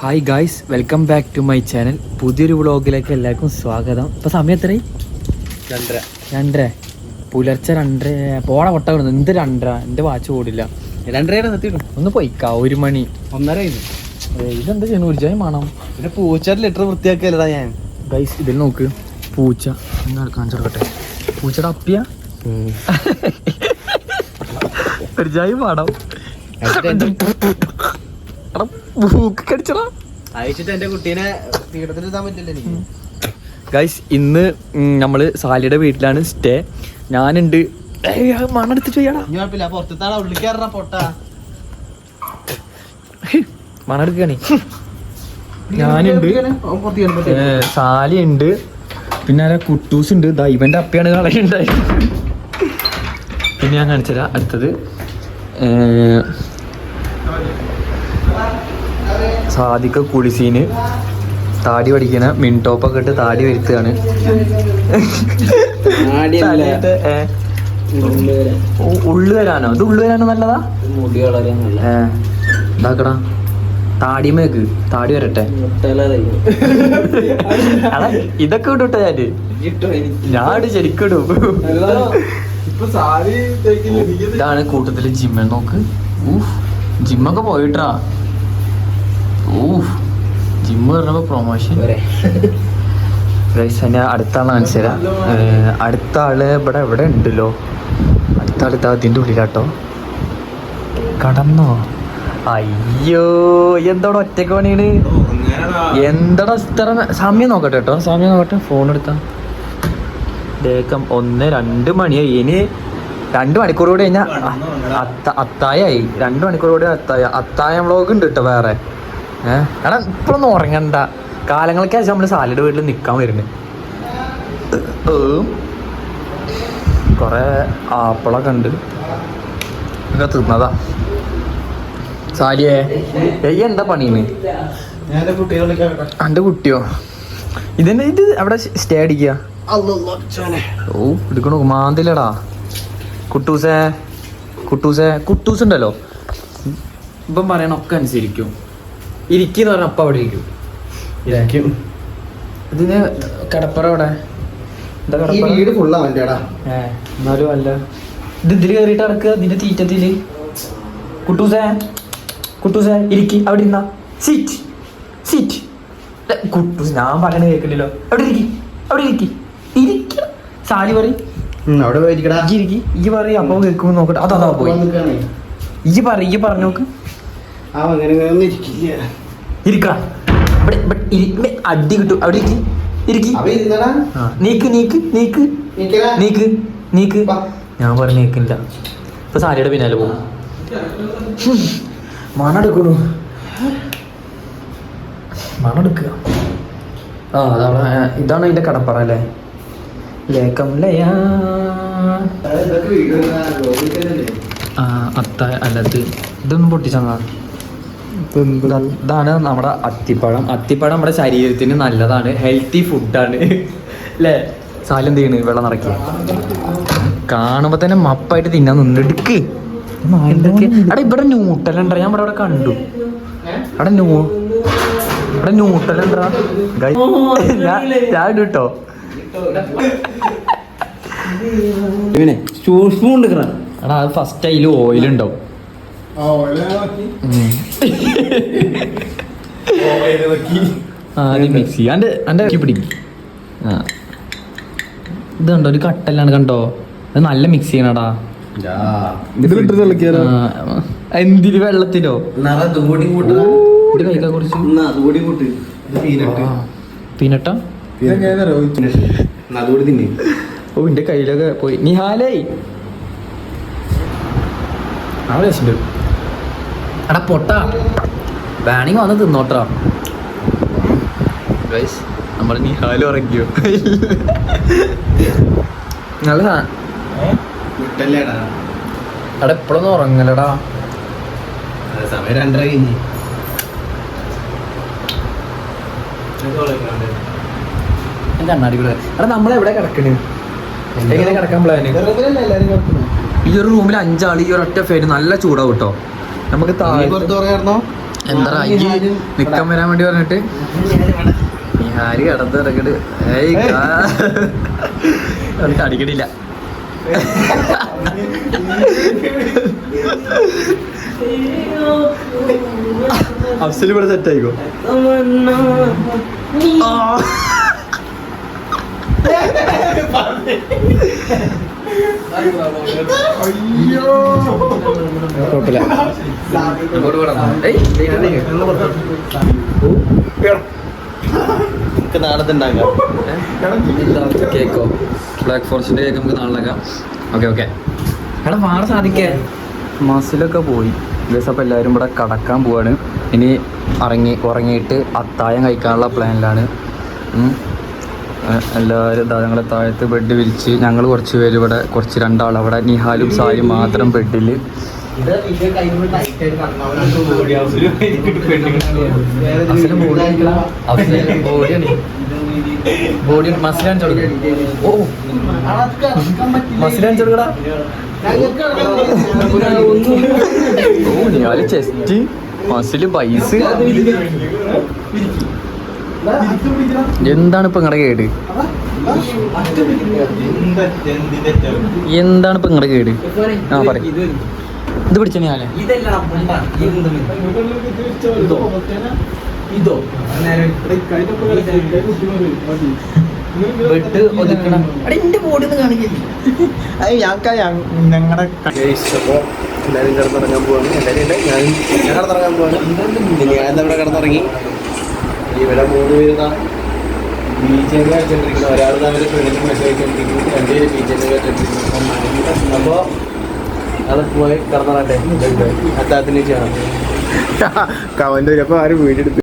Hi guys welcome back to my channel പുതിയൊരു വ്ളോഗിലേക്ക് എല്ലാവർക്കും സ്വാഗതം. ഇപ്പൊ സമയം എത്രയായി? രണ്ടര. രണ്ടര. പുലർച്ചെ രണ്ടര പോണ കൊട്ട കിടന്നു. എന്ത് രണ്ടര? എന്റെ വാച്ച് ഓടില്ല രണ്ടര ഒന്ന് പോയിക്കാ ഒരു മണി. ഒന്നര ഇതെന്താ ചെയ്യുന്നു? ഒരു ജയം വേണം. പിന്നെ പൂച്ചയുടെ ലിറ്റർ വൃത്തിയാക്കിയല്ലടാ ഞാൻ. ഗൈസ് ഇതിൽ നോക്ക്. പൂച്ച. എന്നാൽ കാണിച്ചു കൊടുക്കട്ടെ പൂച്ചയുടെ അപ്പിയ ഒരു ജയം വേണം എടാ, മൂക്ക് കടിച്ചടാ അയച്ചിട്ട് എന്റെ കുട്ടീനെ പീഠത്തിൽ ഗൈസ് ഇന്ന് നമ്മൾ സാലിയുടെ വീട്ടിലാണ് സ്റ്റേ ഞാനുണ്ട്. മണ്ണെടുത്ത് ചെയ്യാടാ മണെടുക്കണേ ഞാനുണ്ട്. സാലി ഉണ്ട് പിന്നെ ആ കുട്ടൂസ് ഉണ്ട് ദൈവന്റെ അപ്പയാണ് കളയുണ്ടായി പിന്നെ ഞാൻ കാണിച്ചുതരാം. അടുത്തത്. ഏ, സാദിക്ക കുളിസീന് താടി പഠിക്കണ മിൻടോപ്പൊക്കെ ഇട്ട് താടി വരുത്തുകയാണ്. ഉള്ളു വരാനോ? ഇത് ഉള്ളു വരാനോ നല്ലതാ? ഇതാക്കടാ. താടിമേക്ക് താടി വരട്ടെ. ഇതൊക്കെ ഇട്ടു ഞാൻ? ഞാൻ ശരിക്കും ഇടും ഇതാണ് കൂട്ടത്തിൽ ജിമ്മ നോക്ക്. ഊഫ് ജിമ്മൊക്കെ പോയിട്ടാ. ഊഫ് ജിമ്മ് പറഞ്ഞപ്പോ പ്രൊമോഷൻ തന്നെ അടുത്ത ആളെ തരാം. അടുത്ത ആൾ ഇവിടെ എവിടെ ഉണ്ടല്ലോ. അടുത്ത ആൾ ഇതാ അതിന്റെ ഉള്ളിലാട്ടോ. കടന്നോ? അയ്യോ എന്തോടെ ഒറ്റയ്ക്ക് പണിയാണ്? എന്തടാ ഇത്ര സമയം നോക്കട്ടെ കേട്ടോ സമയം നോക്കട്ടെ. ഫോൺ എടുത്താ. ദേക്കം ഒന്ന് രണ്ട് മണിയായി. ഇനി രണ്ട് മണിക്കൂർ കൂടി കഴിഞ്ഞാൽ അത്തായായി. രണ്ട് മണിക്കൂർ കൂടെ അത്തായ അത്തായ വ്ളോഗ് ഉണ്ട് കേട്ടോ വേറെ. ഏഹ് എടാ ഇപ്പോഴൊന്നും ഉറങ്ങണ്ട. കാലങ്ങൾക്ക് ശേഷം നമ്മൾ സാലിഡ് വീട്ടിൽ നിക്കാൻ വരുന്നത് കൊറേ ആപ്പിളൊക്കെ ഉണ്ട്. ഒക്കെ തിന്നതാ. സാലിയേ ഏയ് എന്താ പണിയുന്നു എന്റെ കുട്ടിയോ ഇതിന് ഇത് അവിടെ സ്റ്റേ അടിക്കുക ഓ എടുക്കണു? മാന്തില്ലടാ. കുട്ടൂസേ കുട്ടൂസേ കുട്ടൂസ് ഉണ്ടല്ലോ ഇപ്പം പറയണ ഒക്കെ അനുസരിക്കും. ഇരിക്കുന്ന പറഞ്ഞ അപ്പ അവിടെ ഇരിക്കും. ഇരിക്കും. ഇതിന് കടപ്പറ അവിടെ. വീട് ഫുള്ളാ അവന്റെടാ. എന്നാലും അല്ല. ഇത് ഇതിൽ കയറിയിട്ട് ഇറക്കുക ഇതിന്റെ തീറ്റത്തിൽ. കുട്ടൂസേ കുട്ടൂസേ ഇരിക്കി അവിടെ ഇരുന്ന. സീറ്റ് സീറ്റ് കുട്ടൂസ് ഞാൻ പറയണ കേൾക്കണ്ടല്ലോ അവിടെ ഇരിക്കി അവിടെ ഇരിക്കി. ഇരിക്ക. സാലി പറയും. അവിടെ പോയിരിക്കടാ ഇരിക്കി. ഇജ്ജ് പറയും അപ്പൊ കേൾക്കുമ്പോ നോക്കട്ടെ. അതാ അതാ പോയി. ഇജ്ജ് പറ പറഞ്ഞു നോക്ക്. ആ അങ്ങനെ ഇങ്ങനെ ഒന്നും ഇരിക്കില്ല. ഇരിക്കടാ. ഇവിടെ ഇവിടെ ഇരി- ഇവിടെ അടി കിട്ടും. അവിടെ ഇരിക്കി. ഇരിക്കി. നീക്ക് നീക്ക് നീക്ക്. നീക്ക് നീക്ക്. ഞാൻ പറഞ്ഞു നീക്കില്ല. ഇപ്പൊ സാരിയുടെ പിന്നാലെ പോകും. മണെടുക്കണു മണെടുക്കുക ആ അതാണ് ഇതാണ് അതിന്റെ കടപ്പറ അല്ലേ? അത്ത അല്ലത് ഇതൊന്നും പൊട്ടിച്ചതാ. ഇതാണ് നമ്മുടെ അത്തിപ്പഴം. അത്തിപ്പഴം നമ്മുടെ ശരീരത്തിന് നല്ലതാണ്. ഹെൽത്തി ഫുഡാണ് അല്ലേ സാലം എന്ത് ചെയ്യണ്? വെള്ളം നിറയ്ക്കുക കാണുമ്പോ തന്നെ മപ്പായിട്ട് തിന്നാൻ നിന്നെടുക്ക് അവിടെ ഇവിടെ ന്യൂട്ടലുണ്ടാ ഞാൻ ഇവിടെ കണ്ടു. അവിടെ ന്യൂ ഇവിടെ ന്യൂട്ടലുണ്ടാ ഞാൻ ഞാൻ ഇടും കേട്ടോ ഇവനെ സ്പൂൺ എടുക്കണം എടാ അത് ഫസ്റ്റ് അതിൽ ഓയിൽ ഉണ്ടാവും. ഉം. ആ അത് മിക്സ് ചെയ്യാം. എന്റെ എന്റെ പിടിക്കും. ആ. ഇത് കണ്ടോ ഒരു കട്ടല്ലാണ് കണ്ടോ? അത് നല്ല മിക്സ് ചെയ്യണടാ. എന്തിന് വെള്ളത്തിലോ? പിന്നെ പീനട്ട്. ഓ എന്റെ കയ്യിലൊക്കെ പോയി. നിഹാലേ. എടാ പൊട്ട. വേണമെങ്കിൽ വന്ന് തിന്നോട്ടാ. ഗൈസ് നമ്മൾ നിഹാൽ ഉറങ്ങിയോ? നല്ല അട എടാ എപ്പോഴൊന്നും ഉറങ്ങലടാ. സമയം രണ്ടര കഴിഞ്ഞ്. അണ്ണാടി കൂടെ എടാ നമ്മളെവിടെ കിടക്കണ്? എങ്ങനെ കിടക്കാൻ പ്ലാന് ഈ ഒരു റൂമിൽ അഞ്ചാൾ ഈ ഒറ്റ ഫാന് നല്ല ചൂടാവും കേട്ടോ നമുക്ക് എന്താ ഈ നിക്കാൻ വരാൻ വേണ്ടി പറഞ്ഞിട്ട്? ഈ ഹാരി കടന്ന് ഇറങ്ങിട്ട് ഏയ് കാ- അവർക്ക് അടിക്കണില്ല അഫ്സൽ ഇവിടെ സെറ്റ് ആയിക്കോ? കുഴപ്പമില്ല. നമുക്ക് നാളത്തെ ഉണ്ടാക്കാം കേക്കോ? ബ്ലാക്ക് ഫോറസ്റ്റിന്റെ കേക്ക് നമുക്ക് നാളെ ഉണ്ടാക്കാം. ഓക്കെ ഓക്കെ എടാ മാറ സാധിക്കേ മസിലൊക്കെ പോയി. ദിവസം എല്ലാവരും ഇവിടെ കടക്കാൻ പോവാണ്. ഇനി ഇറങ്ങി ഉറങ്ങിയിട്ട് അത്തായം കഴിക്കാനുള്ള പ്ലാനിലാണ് എല്ലാവരും ഞങ്ങളെ താഴത്ത് ബെഡ് വിരിച്ച് ഞങ്ങൾ കുറച്ച് പേര് ഇവിടെ കുറച്ച് രണ്ടാൾ അവിടെ നിഹാലും സായും മാത്രം ബെഡിൽ ബോഡി മസിൽ കാണിച്ചു കൊടുക്കും. ഓ. മസിൽ കാണിച്ചു കൊടുക്കടാ. ചെസ്റ്റ് മസിൽ ബൈസ് എന്താണ് ഇപ്പൊ നിങ്ങളുടെ കേട്? എന്താണ് ഇപ്പൊ നിങ്ങളുടെ കേട്? ആ പറ ഇത് പിടിച്ച ഞാനേ. ഇതോ? ഒതുക്കണം. എന്റെ കാണിക്കില്ല ഞങ്ങളുടെ എല്ലാവരും കിടന്നിറങ്ങാൻ പോവാണ്. എല്ലാവരും ഞാനും ഞാൻ കിടന്നിറങ്ങാൻ പോവാണ്. ഞാൻ ഇവിടെ കിടന്നിറങ്ങി? ഇവിടെ മൂന്ന് പേര് ബി ജെ പി വെച്ചിട്ടിരിക്കുന്നു ഒരാൾ തമ്മിൽ പെണ്ണിന് മെസ്സേജ് വെച്ചോണ്ടിരിക്കുന്നു രണ്ടുപേര് ബി ജെ പി വെച്ചിട്ടിരിക്കുന്നു അപ്പോൾ അത് പോയി കടന്നാട്ടെ അത്താത്തിന് ചെയ്യണം. അപ്പൊ ആരും വീടെടുത്ത്